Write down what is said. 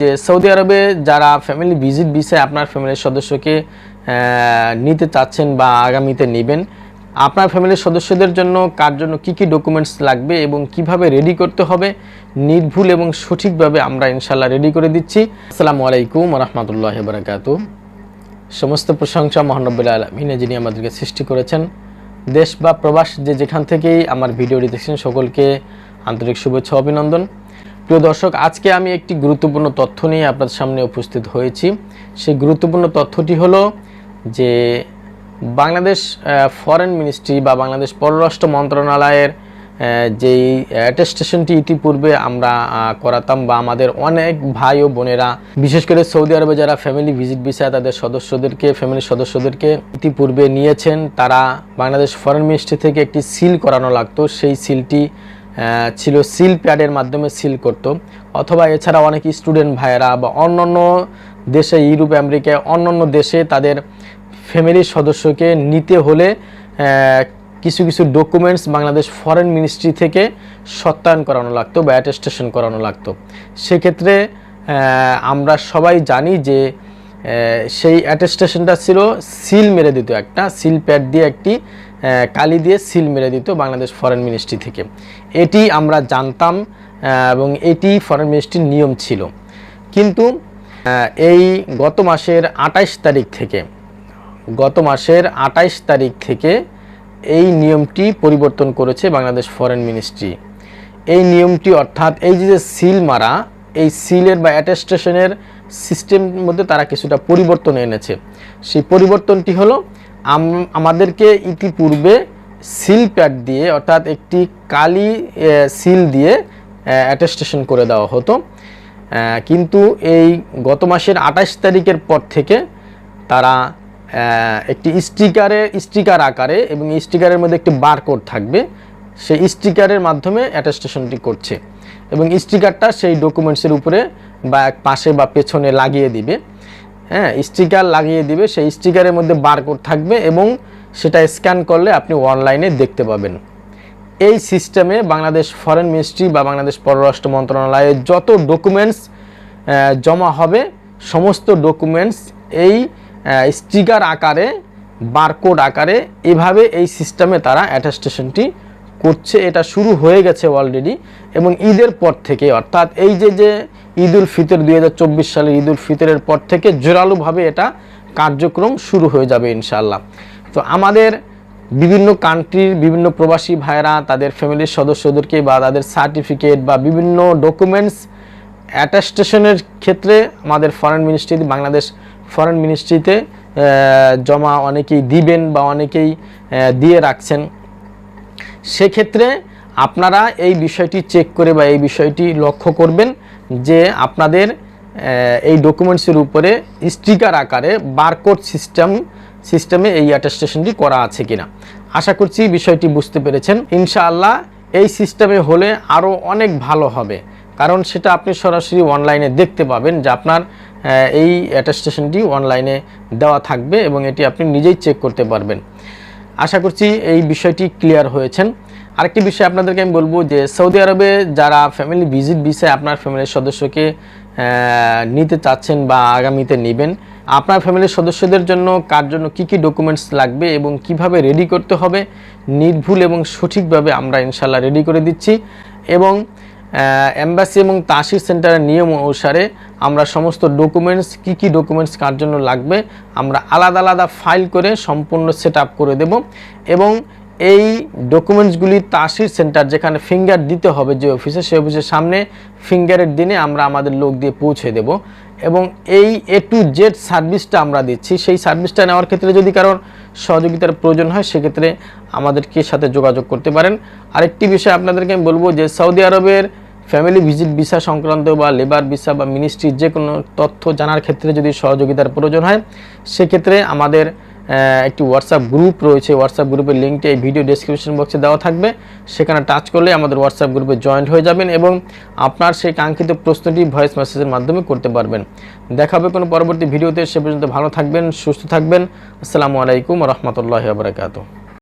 যে সৌদি আরবে যারা ফ্যামিলি ভিজিট ভিসায় আপনার ফ্যামিলির সদস্যকে নিতে চাচ্ছেন বা আগামীতে নেবেন, আপনার ফ্যামিলির সদস্যদের জন্য কার জন্য কী কী ডকুমেন্টস লাগবে এবং কীভাবে রেডি করতে হবে, নির্ভুল এবং সঠিকভাবে আমরা ইনশাল্লাহ রেডি করে দিচ্ছি। আসসালামু আলাইকুম রহমতুল্লাহ বারাকাত সমস্ত প্রশংসা মহানব্বুল আলমিনে যিনি আমাদেরকে সৃষ্টি করেছেন। দেশ বা প্রবাস যে যেখান থেকেই আমার ভিডিওটি দেখছেন, সকলকে আন্তরিক শুভেচ্ছা, অভিনন্দন। প্রিয় দর্শক, আজকে আমি একটি গুরুত্বপূর্ণ তথ্য নিয়ে আপনাদের সামনে উপস্থিত হয়েছি। সেই গুরুত্বপূর্ণ তথ্যটি হলো যে বাংলাদেশ ফরেন মিনিস্ট্রি বা বাংলাদেশ পররাষ্ট্র মন্ত্রণালয়ের যেই অ্যাটেস্টেশনটি ইতিপূর্বে আমরা করাতাম বা আমাদের অনেক ভাই ও বোনেরা, বিশেষ করে সৌদি আরবে যারা ফ্যামিলি ভিজিট ভিসা তাদের সদস্যদেরকে ফ্যামিলির সদস্যদেরকে ইতিপূর্বে নিয়েছেন। তারা বাংলাদেশ ফরেন মিনিস্ট্রি থেকে একটি সিল করানো লাগতো। সেই সিলটি ছিল সিল প্যাডের মাধ্যমে সিল করত। অথবা এছাড়া অনেক স্টুডেন্ট ভাইয়েরা বা অন্যান্য দেশে, ইউরোপ, আমেরিকায় অন্যান্য দেশে তাদের ফ্যামিলির সদস্যকে নিতে হলে কিছু কিছু ডকুমেন্টস বাংলাদেশ ফরেন মিনিস্ট্রি থেকে সত্যায়ন করানো লাগতো বা অ্যাটেস্টেশন করানো লাগতো। সেক্ষেত্রে আমরা সবাই জানি যে সেই অ্যাটেস্টেশনটা ছিল সিল মেরে দিত একটা সিল প্যাড দিয়ে একটি কালি দিয়ে সিল মেরে দিত বাংলাদেশ ফরেন মিনিস্ট্রি থেকে। এটি আমরা জানতাম এবং এটি ফরেন মিনিস্ট্রির নিয়ম ছিল। কিন্তু এই গত মাসের আঠাইশ তারিখ থেকে, গত মাসের আঠাইশ তারিখ থেকে এই নিয়মটি পরিবর্তন করেছে বাংলাদেশ ফরেন মিনিস্ট্রি। এই নিয়মটি অর্থাৎ এই যে সিল মারা, এই সিলের বা অ্যাটেস্টেশনের সিস্টেমের মধ্যে তারা কিছুটা পরিবর্তন এনেছে। সেই পরিবর্তনটি হলো আমাদেরকে ইতিপূর্বে সিল প্যাড দিয়ে, অর্থাৎ একটি কালি সিল দিয়ে অ্যাটেস্টেশন করে দেওয়া হতো। কিন্তু এই গত মাসের আঠাশ তারিখের পর থেকে তারা একটি স্টিকারে স্টিকার আকারে এবং স্টিকারের মধ্যে একটি বারকোড থাকবে। সেই স্টিকারের মাধ্যমে অ্যাটেস্টেশনটি করছে এবং স্টিকারটা সেই ডকুমেন্টসের উপরে বা এক পাশে বা পেছনে লাগিয়ে দিবে। হ্যাঁ স্টিকার লাগিয়ে দিবে, সেই স্টিকারের মধ্যে বারকোড থাকবে এবং সেটা স্ক্যান করলে আপনি অনলাইনে দেখতে পাবেন। এই সিস্টেমে বাংলাদেশ ফরেন মিনিস্ট্রি বা বাংলাদেশ পররাষ্ট্র মন্ত্রণালয়ের যত ডকুমেন্টস জমা হবে, সমস্ত ডকুমেন্টস এই স্টিকার আকারে বারকোড আকারে এভাবে এই সিস্টেমে তারা অ্যাটাস্টেশনটি করছে। এটা শুরু হয়ে গেছে অলরেডি এবং ঈদের পর থেকে। অর্থাৎ এই যে যে ঈদ উল ফিতর দুই সালের ঈদ উল ফিতরের পর থেকে জোরালোভাবে এটা কার্যক্রম শুরু হয়ে যাবে ইনশাল্লাহ তো আমাদের বিভিন্ন কান্ট্রির বিভিন্ন প্রবাসী ভাইরা তাদের ফ্যামিলির সদস্যদেরকে বা তাদের সার্টিফিকেট বা বিভিন্ন ডকুমেন্টস অ্যাটাস্টেশনের ক্ষেত্রে আমাদের ফরেন মিনিস্ট্রি বাংলাদেশ ফরেন মিনিস্ট্রিতে জমা অনেকেই দিবেন বা অনেকেই দিয়ে রাখছেন। সেক্ষেত্রে আপনারা এই বিষয়টি চেক করে বা এই বিষয়টি লক্ষ্য করবেন যে আপনাদের এই ডকুমেন্টসের উপরে স্টিকার আকারে বারকোড সিস্টেম সিস্টেমে এই অ্যাটেস্টেশনটি করা আছে কিনা। আশা করছি বিষয়টি বুঝতে পেরেছেন। ইনশাআল্লাহ এই সিস্টেমে হলে আরও অনেক ভালো হবে। কারণ সেটা আপনি সরাসরি অনলাইনে দেখতে পাবেন যে আপনার এই অ্যাটেস্টেশনটি অনলাইনে দেওয়া থাকবে এবং এটি আপনি নিজেই চেক করতে পারবেন। আশা করছি এই বিষয়টি ক্লিয়ার হয়েছেন। আরেকটি বিষয় আপনাদেরকে আমি বলব যে সৌদি আরবে যারা ফ্যামিলি ভিজিট ভিসায় আপনার ফ্যামিলির সদস্যকে নিতে চাচ্ছেন বা আগামীতে নেবেন, আপনার ফ্যামিলির সদস্যদের জন্য কার জন্য কী কী ডকুমেন্টস লাগবে এবং কীভাবে রেডি করতে হবে, নির্ভুল এবং সঠিকভাবে আমরা ইনশাল্লাহ রেডি করে দিচ্ছি এবং এম্বাসি এবং তাসির সেন্টারের নিয়ম অনুসারে আমরা সমস্ত ডকুমেন্টস কী কী ডকুমেন্টস কার জন্য লাগবে, আমরা আলাদা আলাদা ফাইল করে সম্পূর্ণ সেট করে দেব এবং এই ডকুমেন্টসগুলি তাসির সেন্টার যেখানে ফিঙ্গার দিতে হবে যে অফিসে সেই অফিসের সামনে ফিঙ্গারের দিনে আমরা আমাদের লোক দিয়ে পৌঁছে দেব। এবং এই এ টু জেড সার্ভিসটা আমরা দিচ্ছি। সেই সার্ভিসটা নেওয়ার ক্ষেত্রে যদি কারোর সহযোগিতার প্রয়োজন হয়, সেক্ষেত্রে আমাদেরকে সাথে যোগাযোগ করতে পারেন। আরেকটি বিষয় আপনাদেরকে আমি বলব যে সৌদি আরবের ফ্যামিলি ভিজিট ভিসা সংক্রান্ত বা লেবার ভিসা বা মিনিস্ট্রির যে কোনো তথ্য জানার ক্ষেত্রে যদি সহযোগিতার প্রয়োজন হয়, সেক্ষেত্রে আমাদের একটি হোয়াটসঅ্যাপ গ্রুপ রয়েছে। হোয়াটসঅ্যাপ গ্রুপের লিঙ্কটি এই ভিডিও ডিসক্রিপশন বক্সে দেওয়া থাকবে। সেখানে টাচ করলে আমাদের হোয়াটসঅ্যাপ গ্রুপে জয়েন্ট হয়ে যাবেন এবং আপনার সেই কাঙ্ক্ষিত প্রশ্নটি ভয়েস মেসেজের মাধ্যমে করতে পারবেন। দেখা হবে কোনো পরবর্তী ভিডিওতে সে পর্যন্ত ভালো থাকবেন, সুস্থ থাকবেন। আসসালামু আলাইকুম রহমতুল্লাহ বারকাতু